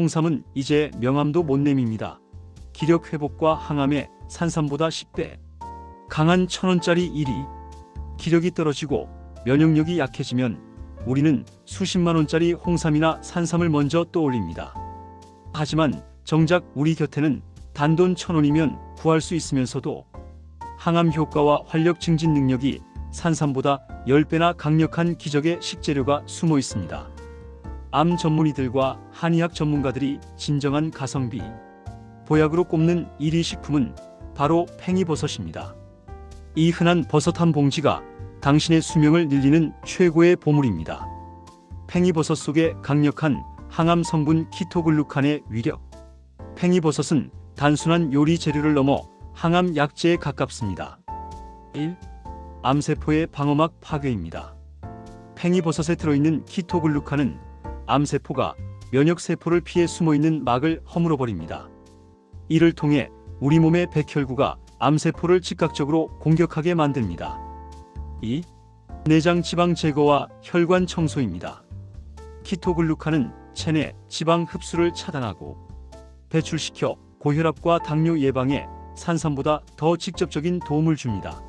홍삼은 이제 명함도 못 내밉니다. 기력 회복과 항암에 산삼보다 10배. 강한 천원짜리 1위. 기력이 떨어지고 면역력이 약해지면 우리는 수십만 원짜리 홍삼이나 산삼을 먼저 떠올립니다. 하지만 정작 우리 곁에는 단돈 천 원이면 구할 수 있으면서도 항암 효과와 활력 증진 능력이 산삼보다 10배나 강력한 기적의 식재료가 숨어 있습니다. 암 전문의들과 한의학 전문가들이 진정한 가성비, 보약으로 꼽는 1위 식품은 바로 팽이버섯입니다. 이 흔한 버섯 한 봉지가 당신의 수명을 늘리는 최고의 보물입니다. 팽이버섯 속에 강력한 항암 성분 키토글루칸의 위력. 팽이버섯은 단순한 요리 재료를 넘어 항암 약재에 가깝습니다. 1. 암세포의 방어막 파괴입니다. 팽이버섯에 들어있는 키토글루칸은 암세포가 면역세포를 피해 숨어있는 막을 허물어 버립니다. 이를 통해 우리 몸의 백혈구가 암세포를 즉각적으로 공격하게 만듭니다. 2. 내장 지방 제거와 혈관 청소입니다. 키토글루칸은 체내 지방 흡수를 차단하고 배출시켜 고혈압과 당뇨 예방에 산삼보다 더 직접적인 도움을 줍니다.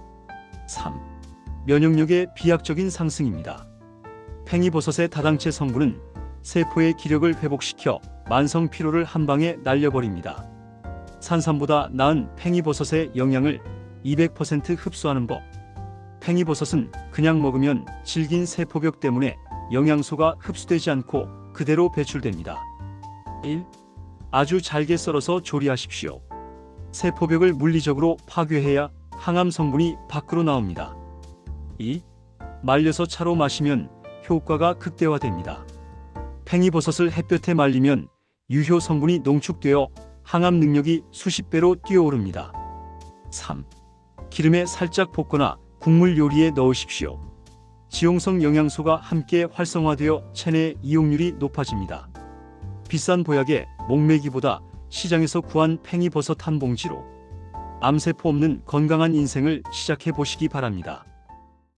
3. 면역력의 비약적인 상승입니다. 팽이버섯의 다당체 성분은 세포의 기력을 회복시켜 만성 피로를 한 방에 날려버립니다. 산삼보다 나은 팽이버섯의 영양을 200% 흡수하는 법. 팽이버섯은 그냥 먹으면 질긴 세포벽 때문에 영양소가 흡수되지 않고 그대로 배출됩니다. 1. 아주 잘게 썰어서 조리하십시오. 세포벽을 물리적으로 파괴해야 항암 성분이 밖으로 나옵니다. 2. 말려서 차로 마시면 효과가 극대화됩니다. 팽이버섯을 햇볕에 말리면 유효 성분이 농축되어 항암 능력이 수십 배로 뛰어오릅니다. 3. 기름에 살짝 볶거나 국물 요리에 넣으십시오. 지용성 영양소가 함께 활성화되어 체내 이용률이 높아집니다. 비싼 보약에 목매기보다 시장에서 구한 팽이버섯 한 봉지로 암세포 없는 건강한 인생을 시작해 보시기 바랍니다.